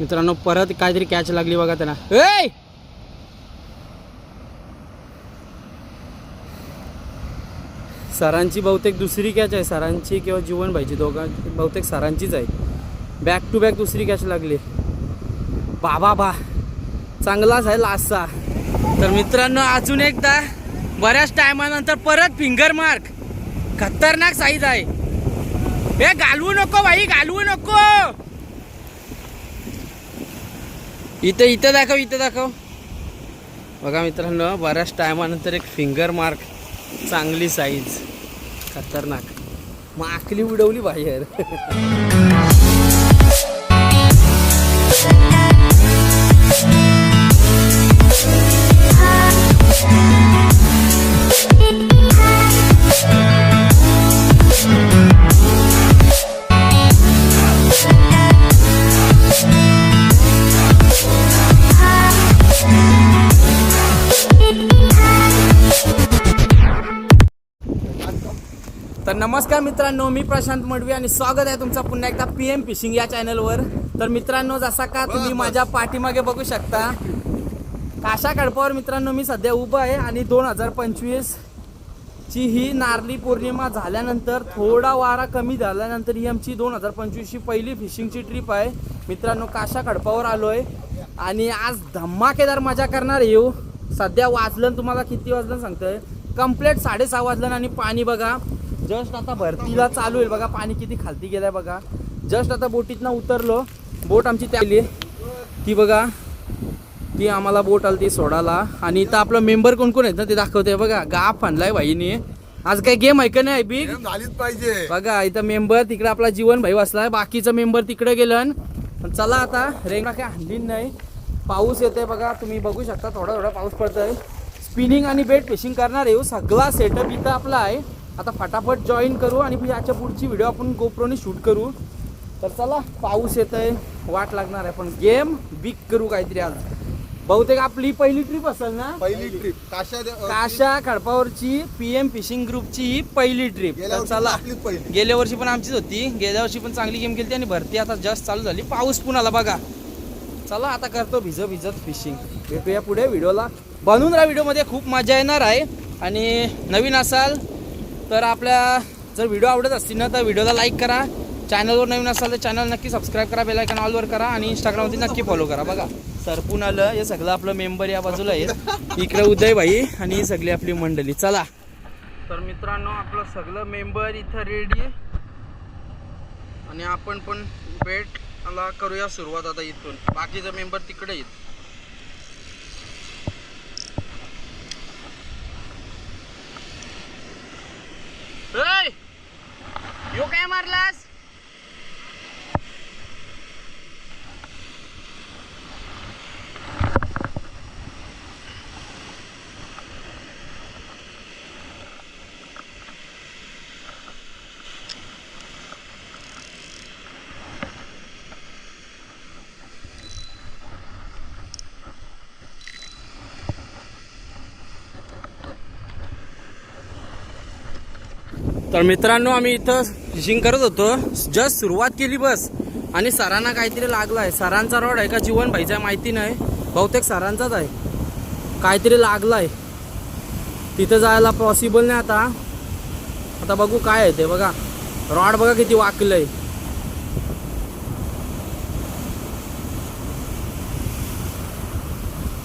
मित्रांनो परत काहीतरी कॅच लागली बघा त्यांना ए सरांची बहुतेक दुसरी कॅच आहे. सरांची किंवा जीवन भाईची दोघांची बहुतेक सरांचीच आहे. बॅक टू बॅक दुसरी कॅच लागली. बाबा बा चांगलाच आहे लास्टचा. तर मित्रांनो अजून एकदा बऱ्याच टायमानंतर परत फिंगर मार्क खतरनाक साईज आहे. हे घालवू नको भाई घालवू नको! इथं इथं दाखव इथं दाखव. बघा मित्रांनो बऱ्याच टायमानंतर एक फिंगर मार्क चांगली साईज खतरनाक. मग आकली उडवली बाहेर. तर नमस्कार मित्रांनो मी प्रशांत मडवी आणि स्वागत आहे तुमचं पुन्हा एकदा पी एम फिशिंग या चॅनलवर तर मित्रांनो जसा का तुम्ही माझ्या पाठीमागे बघू शकता काशा कडपावर मित्रांनो मी सध्या उभं आहे आणि दोन हजार पंचवीस ची ही नारळी पौर्णिमा झाल्यानंतर थोडा वारा कमी झाल्यानंतर ही आमची दोन हजार पंचवीसची पहिली फिशिंगची ट्रिप आहे. मित्रांनो काशा खडपावर आलो आहे आणि आज धमाकेदार मजा करणार येऊ सध्या वाजलं तुम्हाला किती वाजलं सांगतोय? कंप्लीट साडेसहा वाजलं आणि पाणी बघा. जस्ट आता भरतीला चालू होईल बघा. पाणी किती खालती गेलंय बघा. जस्ट आता बोटीतनं उतरलो. बोट आमची त्या आली. ती बघा. ती आम्हाला बोट आली ती सोडायला. आणि इथं आपलं मेंबर कोण कोण आहेत ना ते दाखवते बघा. गाप आणलाय भाईने. आज काय गेम आहे का नाही बिग झालीच पाहिजे. बघा इथं मेंबर तिकडे आपला जीवन भाई वाचलाय बाकीचं मेंबर तिकडे गेलं पण चला आता. रेंगा काय हल्ली नाही. पाऊस येतोय बघा. तुम्ही बघू शकता. थोडा थोडा पाऊस पडतोय. स्पिनिंग आणि बेट फिशिंग करणार येऊ सगळा सेटअप इथं आपला आहे. आता फटाफट जॉईन करू आणि याच्या पुढची व्हिडिओ आपण गोप्रोने शूट करू. तर चला पाऊस येतोय. वाट लागणार आहे पण गेम बिग करू काहीतरी आज. बहुतेक आपली पहिली ट्रिप असेल ना? पहिली ट्रिप काशा काशा खडपावरची पी एम फिशिंग ग्रुपची ही पहिली ट्रिप चला. गेल्या वर्षी पण आमचीच होती. गेल्या वर्षी पण चांगली गेम केली आणि भरती आता जस्ट चालू झाली. पाऊस पण आला बघा. चला आता करतो भिज भिजत फिशिंग भेटूया पुढे व्हिडिओला बनवून राहा व्हिडिओमध्ये खूप मजा येणार आहे. आणि नवीन असाल तर आपल्या जर व्हिडिओ आवडत असतील ना तर व्हिडिओला लाईक करा. चॅनलवर नवीन असाल तर चॅनल नक्की सबस्क्राईब करा बेलायकन ऑलवर करा आणि इंस्टाग्रामवरती नक्की फॉलो करा. बघा सरपून आलं हे सगळं आपलं मेंबर या बाजूला आहेत. इकडे उदय भाई आणि ही सगळी आपली मंडळी. चला. तर मित्रांनो आपलं सगळं मेंबर इथं रेडी आहे आणि आपण पण वेट करूया सुरुवात आता इथून. बाकीचं मेंबर तिकडे येत ए! यो काय मारलास तर मित्रांनो आम्ही इथं फिशिंग करत होतो. जस्ट सुरुवात केली बस. आणि सरांना काहीतरी लागलं आहे. सरांचा रॉड आहे का जीवन भाईचा माहिती नाही. बहुतेक सरांचाच आहे. काहीतरी लागलं आहे. तिथं जायला पॉसिबल नाही आता. आता बघू काय आहे ते. बघा रॉड बघा किती वाकलं आहे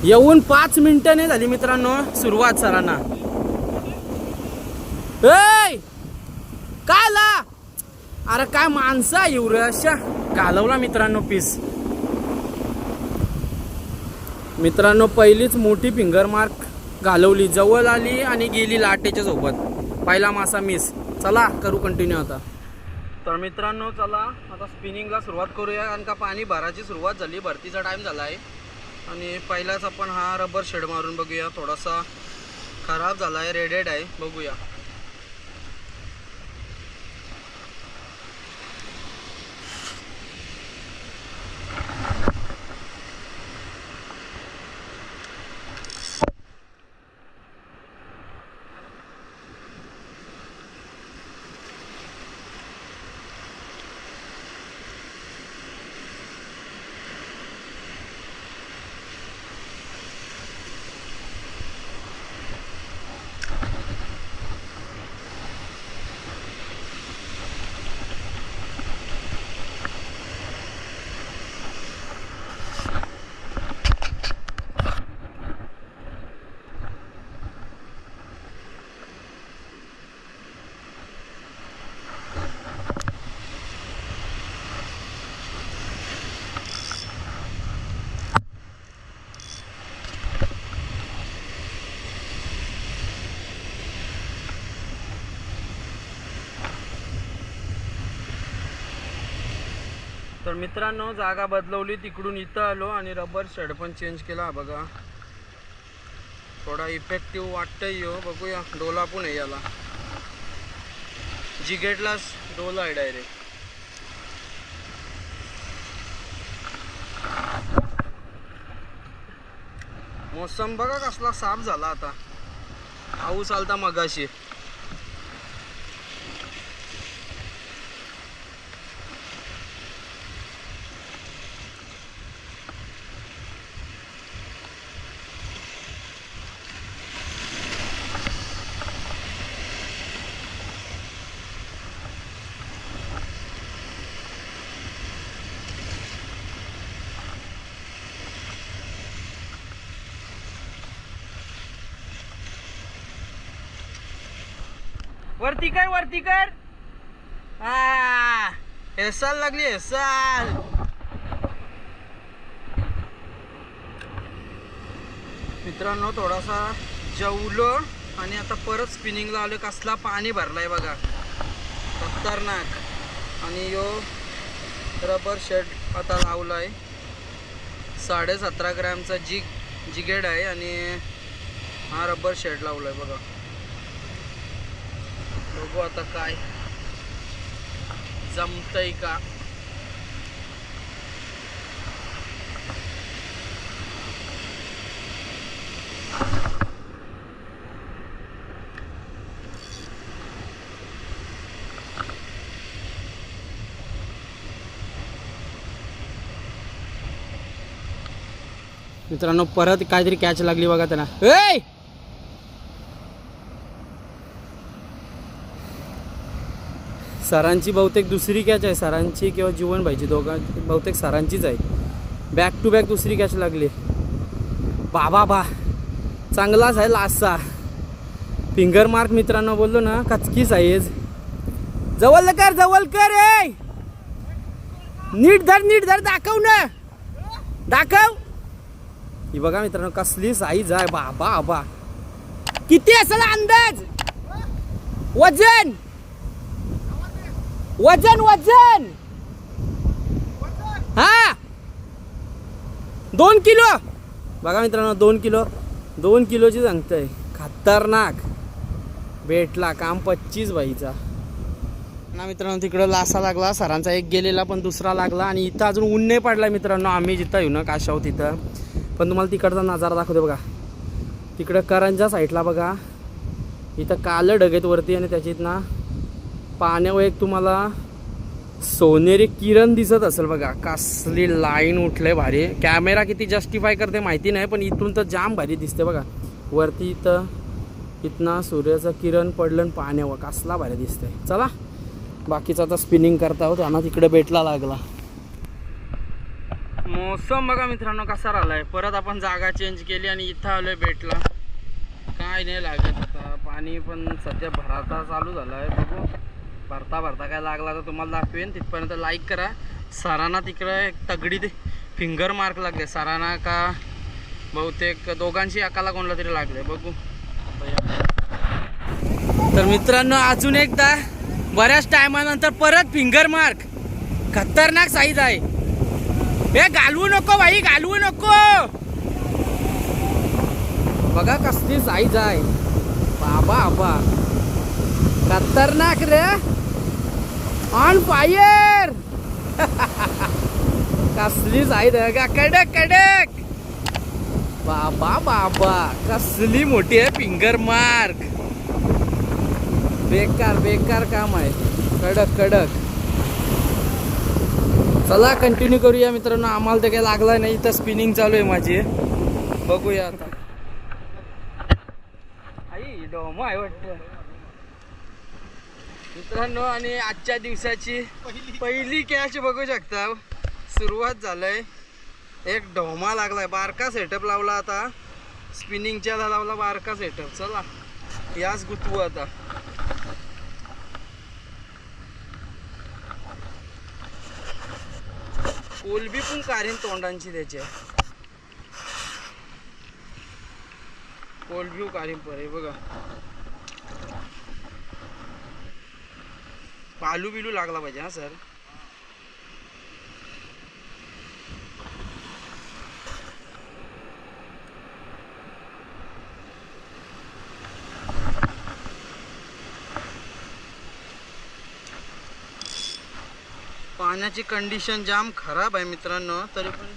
येऊन पाच मिनिटं नाही झाली मित्रांनो सुरुवात सरांना. ए! काय ला अरे काय माणसं आहे एवढं? अशा घालवला मित्रांनो पीस मित्रांनो पहिलीच मोठी फिंगर मार्क घालवली. जवळ आली आणि गेली लाटेच्या सोबत. पहिला मासा मिस चला करू कंटिन्यू आता. तर मित्रांनो चला आता स्पिनिंगला सुरुवात करूया. कारण का पाणी भराची सुरुवात झाली. भरतीचा टाईम झाला आहे आणि पहिलाच आपण हा रबर शेड मारून बघूया. थोडासा खराब झाला आहे रेडेड आहे. बघूया. तर मित्रांनो जागा बदलवली तिकडून इथं आलो आणि रबर शर्ट पण चेंज केला. बघा. थोडा इफेक्टिव्ह वाटतंय यो. बघूया. डोला पण आहे याला. जिगेटलाच डोला आहे डायरेक्ट मोसम बघा कसला साफ झाला आता. पाऊस आलता मगाशी. वरती कर वरती कर. हा हेसाल लागली हेसाल. मित्रांनो थोडासा जेवलो आणि आता परत स्पिनिंगला आलो कसला पाणी भरलाय बघा. खतरनाक. आणि यो रबर शेड आता लावलाय. साडे सतरा ग्रॅमचा जिग जिगेड आहे आणि हा रबर शेड लावलाय बघा. बघू आता काय जमतय का. मित्रांनो परत काहीतरी कॅच लागली बघा त्यांना. सरांची बहुतेक दुसरी कॅच आहे. सरांची किंवा जीवन भाईची दोघांची बहुतेक सरांचीच आहे बॅक टू बॅक दुसरी कॅच लागली. बाबा बा चांगलाच आहे लास्टचा फिंगर मार्क मित्रांनो बोललो ना कचकीच साईज जवळ कर जवळ कर ए! नीट धर नीट धर दाखव ना. दाखव. ही बघा मित्रांनो कसली साईज आहे. बाबा बाबा किती असेल अंदाज? वजन? वजन वजन! हा? दोन किलो? बघा मित्रांनो दोन किलो. दोन किलोची सांगतंय. खतरनाक. भेटला काम पच्चीस बाईचा. ना मित्रांनो तिकडं लासा लागला सरांचा एक गेलेला पण दुसरा लागला आणि इथं अजून ऊन नाही पडला मित्रांनो. आम्ही जिथं येऊ ना काशाव तिथं पण तुम्हाला तिकडचा नजारा दाखवते बघा. तिकडं करंजा साईडला बघा. इथं कालं ढगेत वरती आणि त्याच्यात ना पाण्यावर एक तुम्हाला सोनेरी किरण दिसत असेल बघा. कसली लाईन उठले भारी. कॅमेरा किती जस्टिफाय करते माहिती नाही पण इथून तर जाम भारी दिसते बघा. वरती इथं इथनं सूर्याचं किरण पडलं आणि पाण्यावर कसला भारी दिसतंय. चला बाकीचं आता स्पिनिंग करता आहोत. आणि तिकडे भेटला लागला. मोसम बघा मित्रांनो कसा राहिलाय. परत आपण जागा चेंज केली आणि इथं आलोय बेटला काय नाही लागत आता. पाणी पण सध्या भराता चालू झालाय. बघू. भरता भरता काय लागला तर तुम्हाला दाखवेन. तिथपर्यंत लाईक करा. सरांना तिकडे एक तगडी फिंगर मार्क लागले. सरांना का बहुतेक दोघांशी एकाला कोणला तरी लागले. बघू. तर मित्रांनो अजून एकदा बऱ्याच टायमानंतर परत फिंगर मार्क खतरनाक साईज आहे. हे घालवू नको भाई घालवू नको. बघा कसली साईज आहे. बाबा बाबा. खतरनाक रे. ऑन फायर कसली साईज आहे का? कडक कडक! बाबा बाबा कसली मोठी आहे फिंगर मार्क बेकार बेकार काम आहे. कडक कडक. चला कंटिन्यू करूया मित्रांनो. आम्हाला तर काही लागला नाही. तर स्पिनिंग चालू आहे माझी. बघूया आता. आई डोमा आहे वाटतं. मित्रांनो आणि आजच्या दिवसाची पहिली कॅच बघू शकता. सुरुवात झालंय. एक ढोमा लागलाय. बारका सेटअप लावला आता. स्पिनिंगच्या लावला बारका सेटअप चला याच गुतवू आता. कोलबी पण कारीन तोंडांची त्याच्या कोलबी काढीन परे बघा. पालू बिलू लागला पाहिजे हा सर? पाण्याची कंडिशन जाम खराब आहे मित्रांनो तरी पण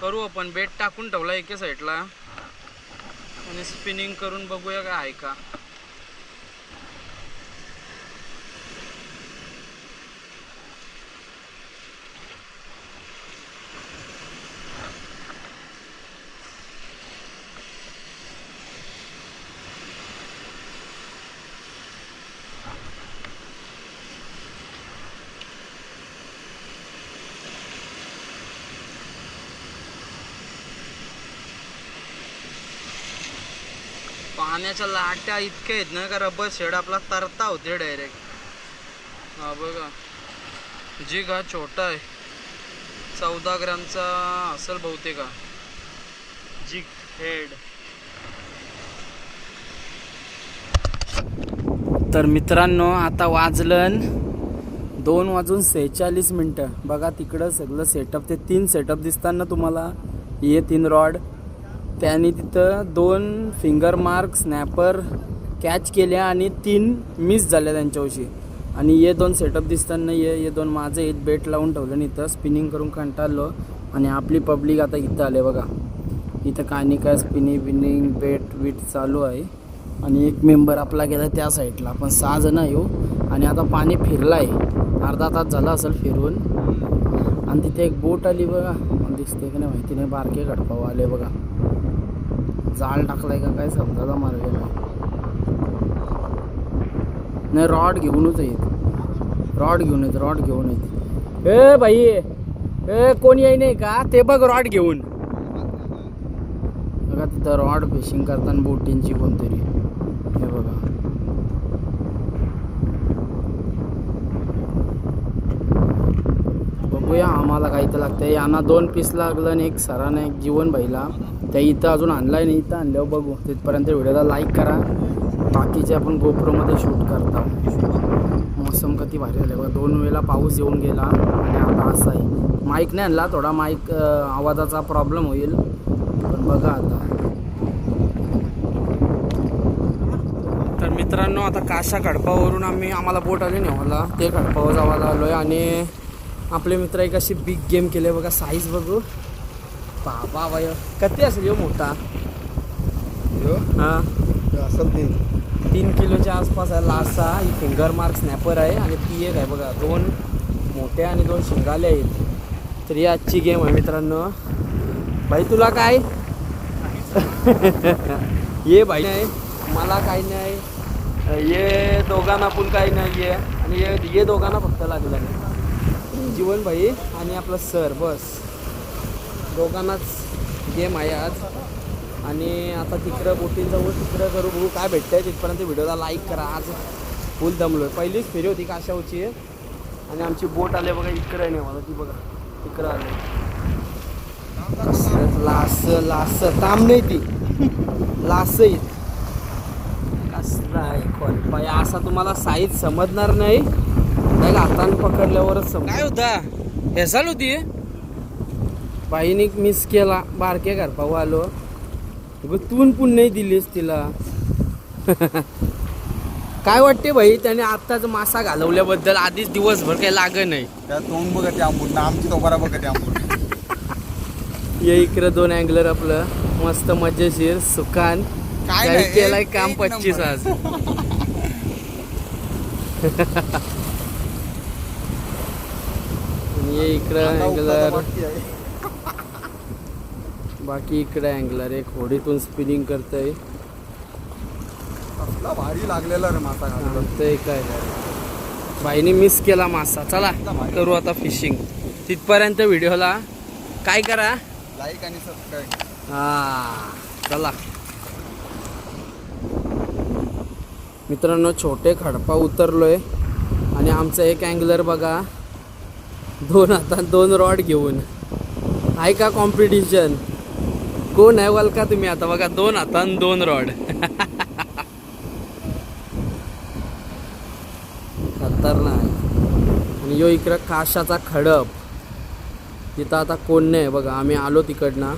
करू आपण. बेट टाकून ठेवला एके साईडला आणि स्पिनिंग करून बघूया काय आहे का. पाण्याच्या लाट्या इतक्या आहेत ना का रबर शेड आपला तरता होते डायरेक्ट हा बघा. जिग हा छोटा आहे. चौदा ग्रामचा असेल बहुतेक हा. जिग हेड तर मित्रांनो आता वाजलं दोन वाजून सेहेचाळीस मिनटं. बघा तिकडं सगळं सेटअप ते तीन सेटअप दिसताना तुम्हाला ये तीन रॉड त्यांनी तिथं दोन फिंगर मार्क स्नॅपर कॅच केल्या आणि तीन मिस झाल्या त्यांच्याशी आणि हे दोन सेटअप दिसताना ये हे दोन माझं एक बेट लावून ठेवलं इथं स्पिनिंग करून कंटाळलो. आणि आपली पब्लिक आता इथं आले बघा. इथं काय नाही काय स्पिनिंग बिनिंग बेट बीट चालू आहे. आणि एक मेंबर आपला गेला त्या साईडला आपण सहा जण येऊ हो. आणि आता पाणी फिरलं आहे अर्धा तास झाला असेल फिरून. आणि तिथे एक बोट आली बघा. दिसते की नाही माहिती नाही. बारके गडपाव आले बघा. जाळ टाकलाय का काय समजायचा मार्ग नाही. नाही रॉड घेऊनच येत रॉड घेऊन येत रॉड घेऊन येत ए बाई. ए कोण येई नाही का? ते बघ रॉड घेऊन. बघा तिथं रॉड फिशिंग करताना बोटींची कोणतरी. हे बघा. बघूया आम्हाला काही तर लागतंय. यांना दोन पीस लागलं आणि एक सरानं एक जीवन भाईला. त्या इथं अजून आणला नाही इथं आणल्यावर बघू. तिथपर्यंत व्हिडिओला लाईक करा. बाकीचे आपण गोप्रोमध्ये शूट करता. मौसम कधी भारी झाले बघा. दोन वेळेला पाऊस येऊन गेला आणि आता असा आहे. माईक नाही आणला थोडा माईक आवाजाचा प्रॉब्लेम होईल. पण बघा आता. तर मित्रांनो आता काशा खडपावरून आम्ही आम्हाला बोट आली नेवाला ते खडपावर जावायला आलो आहे आणि आपले मित्र एक अशी बिग गेम केले बघा. साईज बघू. बाबा बाय. किती असेल यो मोठा? हां. असेल तीन. किलोच्या आसपास आहे लासा. ही फिंगर मार्क स्नॅपर आहे आणि ती एक आहे बघा. दोन मोठ्या आणि दोन शिंगाले आहेत. तर ही आजची गेम आहे मित्रांनो. भाई तुला काय? ये भाई. नाही मला काही नाही. ये दोघांना पण काही नाही आहे आणि ये ये दोघांना फक्त लागलं नाही. जीवन भाई आणि आपलं सर बस. दोघांनाच गेम आहे आज. आणि आता तिकडं बोटींजवळ जाऊ तिकडं करू बघू काय भेटतंय तिथपर्यंत. व्हिडिओला लाईक करा. आज फुल आहे पहिलीच फेरी होती काशावची आणि आमची बोट आले बघा इकडे नाही मला ती बघा. इकडं आले. लास लास. ताम नाही ती. लास येत. कसला आहे असा तुम्हाला साईज समजणार नाही. त्याला पकडल्यावरच समज काय होता? हे चालू होती? बाईने मिस केला. बारके घर पाहू आलो. तून पण नाही दिलीस तिला. काय वाटते भाई त्याने आत्ताच मासा घालवल्याबद्दल? आधीच दिवसभर काही लाग नाही त्या तोंड बघा ते आंबून आमची तोबारा बघा ते आंबून ये इकडं दोन अँगलर आपलं. मस्त मजेशीर सुकान काय केलाय एक- काम पच्चीस. आज. ये इकडं अँगलर. बाकी आहे. इकडे अँगलर एक होडीतून स्पिनिंग करतय. कसला भारी लागलेला रे मासा घालून ते काय? बाईने मिस केला मासा. चला करू आता फिशिंग तिथपर्यंत व्हिडिओला. काय करा? लाईक आणि सबस्क्राईब हा चला. मित्रांनो छोटे खडपा उतरलोय. आणि आमचा एक अँगलर बघा. दोन हातात दोन रॉड घेऊन. आहे का कॉम्पिटिशन कोण आहे वाल का तुम्ही आता? बघा दोन हातान दोन रॉड. खतरनाक. आणि यो इकडं काशाचा खडप. तिथं आता कोण नाही बघा आम्ही आलो तिकडनं.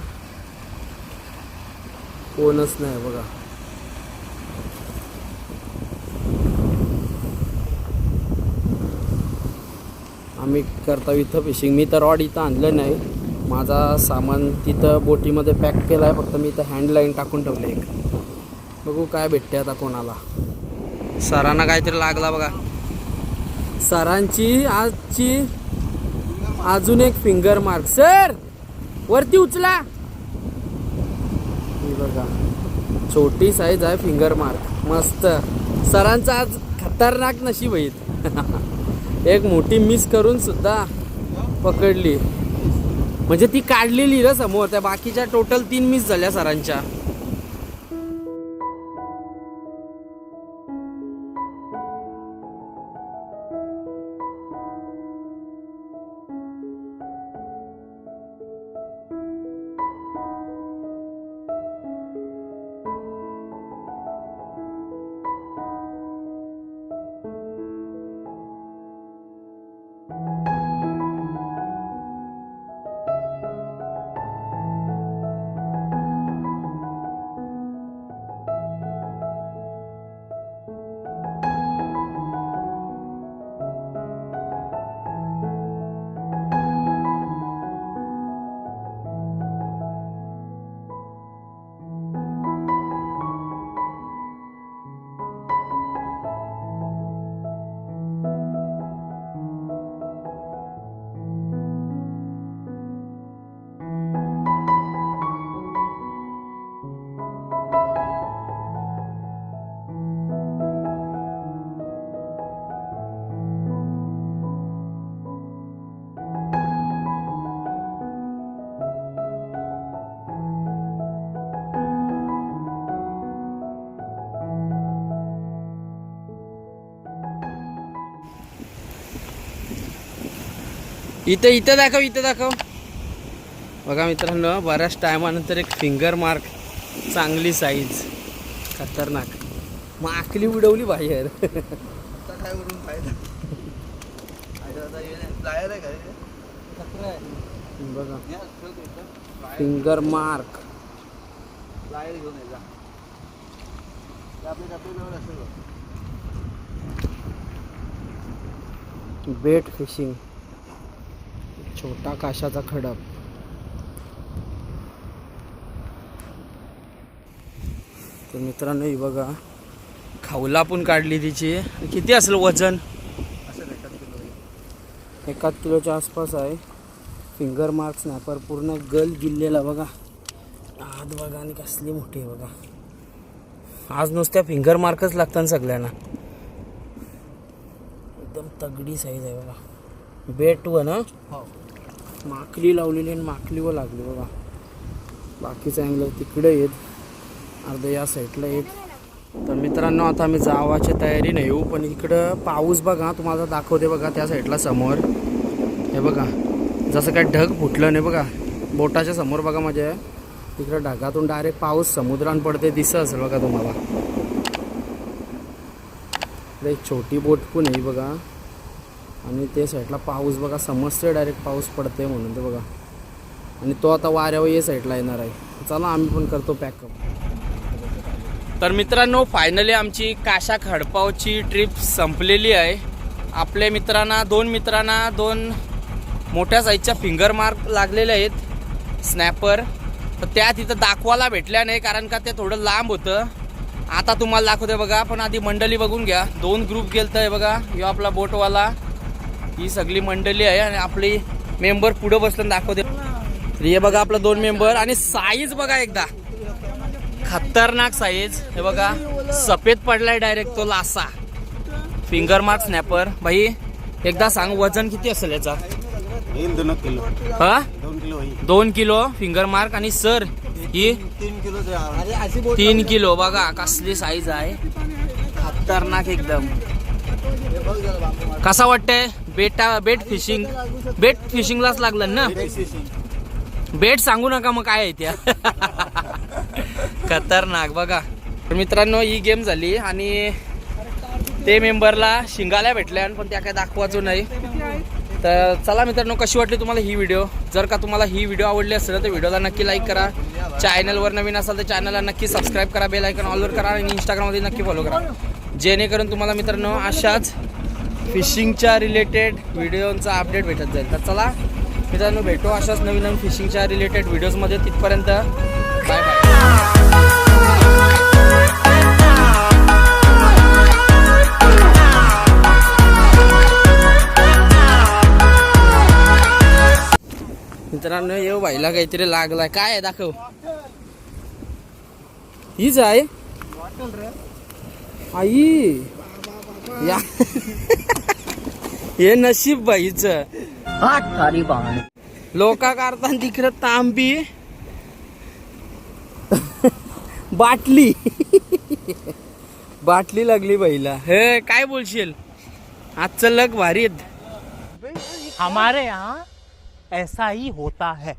कोणच नाही बघा. आम्ही करतो इथं फिशिंग मी तर रॉड इथं आणलं नाही. माझा सामान तिथं बोटीमध्ये पॅक केला आहे फक्त मी इथं हँडलाईन टाकून ठेवले एक. बघू काय भेटते आता कोणाला. सरांना काहीतरी लागला बघा. सरांची आजची अजून एक फिंगर मार्क सर वरती उचला. बघा छोटी साईज आहे फिंगर मार्क मस्त. सरांचं आज खतरनाक नशीब आहेत एक मोठी मिस करून सुद्धा पकडली. म्हणजे ती काढलेली ना समोर. त्या बाकीच्या टोटल तीन मिस झाल्या सरांच्या. इथं इथं दाखव इथं दाखव. बघा मित्रांनो बऱ्याच टायमानंतर एक फिंगर मार्क चांगली साईज खतरनाक. मग उडवली बाहेर. काय करून फायदा बघा. फिंगर मार्क घेऊन बेट फिशिंग छोटा काशाचा खडक. तर मित्रांनो ही बघा खावला पण काढली तिची. किती असेल वजन? एकाच किलोच्या आसपास आहे. फिंगर मार्क स्नॅपर पूर्ण गल गिल्लेला बघा. आत बघा आणि कसली मोठी आहे बघा. आज नुसत्या फिंगर मार्कच लागतात सगळ्यांना. एकदम तगडी साईज आहे बघा. बेट व ना? हो. माकली लावलेली आणि माकलीवर लागली बघा बाकीचं अँगल तिकडे येत अर्धं या साईडला येत तर मित्रांनो आता आम्ही जावाची तयारी नाही येऊ पण इकडं पाऊस बघा तुम्हाला दाखवते बघा त्या साईडला समोर. हे बघा जसं काय ढग फुटलं नाही बघा. बोटाच्या समोर बघा माझ्या. तिकडं ढगातून डायरेक्ट पाऊस समुद्रात पडते दिसत असेल बघा तुम्हाला. एक छोटी बोट पण आहे बघा. आणि ते साईडला पाऊस बघा समजते डायरेक्ट पाऊस पडते म्हणून ते बघा. आणि तो आता वाऱ्यावर या साईडला येणार आहे. चला आम्ही पण करतो पॅकअप तर मित्रांनो फायनली आमची काशा खडपावची ट्रिप संपलेली आहे. आपल्या मित्रांना दोन मित्रांना दोन मोठ्या साईजच्या फिंगर मार्क लागलेले आहेत. स्नॅपर तर त्या तिथं दाखवायला भेटल्या नाही कारण का ते थोडं लांब होतं. आता तुम्हाला दाखवते बघा पण आधी मंडळी बघून घ्या. दोन ग्रुप गेलतं आहे बघा यो आपला बोटवाला ही सगळी मंडळी आहे आणि आपली मेंबर पुढे बसलं दाखवते. हे बघा आपलं दोन मेंबर आणि साईज बघा एकदा. खतरनाक साईज. हे बघा सफेद पडलाय डायरेक्ट तो लासा. फिंगर मार्क स्नॅपर भाई एकदा सांग वजन किती असेल याचा? दोन किलो. हा? दोन किलो फिंगर मार्क आणि सर. ही तीन किलो तीन किलो. बघा कसली साईज आहे. खतरनाक एकदम. कसा वाटतंय? बेटा बेट फिशिंग बेट फिशिंगलाच लागलं ना? बेट सांगू नका मग काय आहे त्या. खतरनाक बघा. तर मित्रांनो ही गेम झाली आणि ते मेंबरला शिंगाल्या भेटल्या पण त्या काय दाखवायचो नाही. तर चला मित्रांनो कशी वाटली तुम्हाला ही व्हिडिओ? जर का तुम्हाला ही व्हिडिओ आवडली असेल तर व्हिडिओला नक्की लाईक करा. चॅनलवर नवीन असाल तर चॅनलला नक्की सबस्क्राईब करा बेल आयकॉन ऑलवर करा आणि इंस्टाग्राममध्ये नक्की फॉलो करा. जेणेकरून तुम्हाला मित्रांनो अशाच फिशिंगच्या रिलेटेड व्हिडिओचा अपडेट भेटत जाईल. तर चला मित्रांनो भेटू अशाच नवीन नवीन फिशिंगच्या रिलेटेड व्हिडिओजमध्ये तिथपर्यंत. बाय बाय मित्रांनो येऊ भाईला काहीतरी लागलाय. काय आहे दाखव. हीच आहे? आई. या. हे नशीब बाईच लोका करताना तिकडे तांबी. बाटली. बाटली लागली बाईला. हे काय बोलशील? आजचं लग भारी आहेत. हमारे यहाँ ऐसा ही होता है.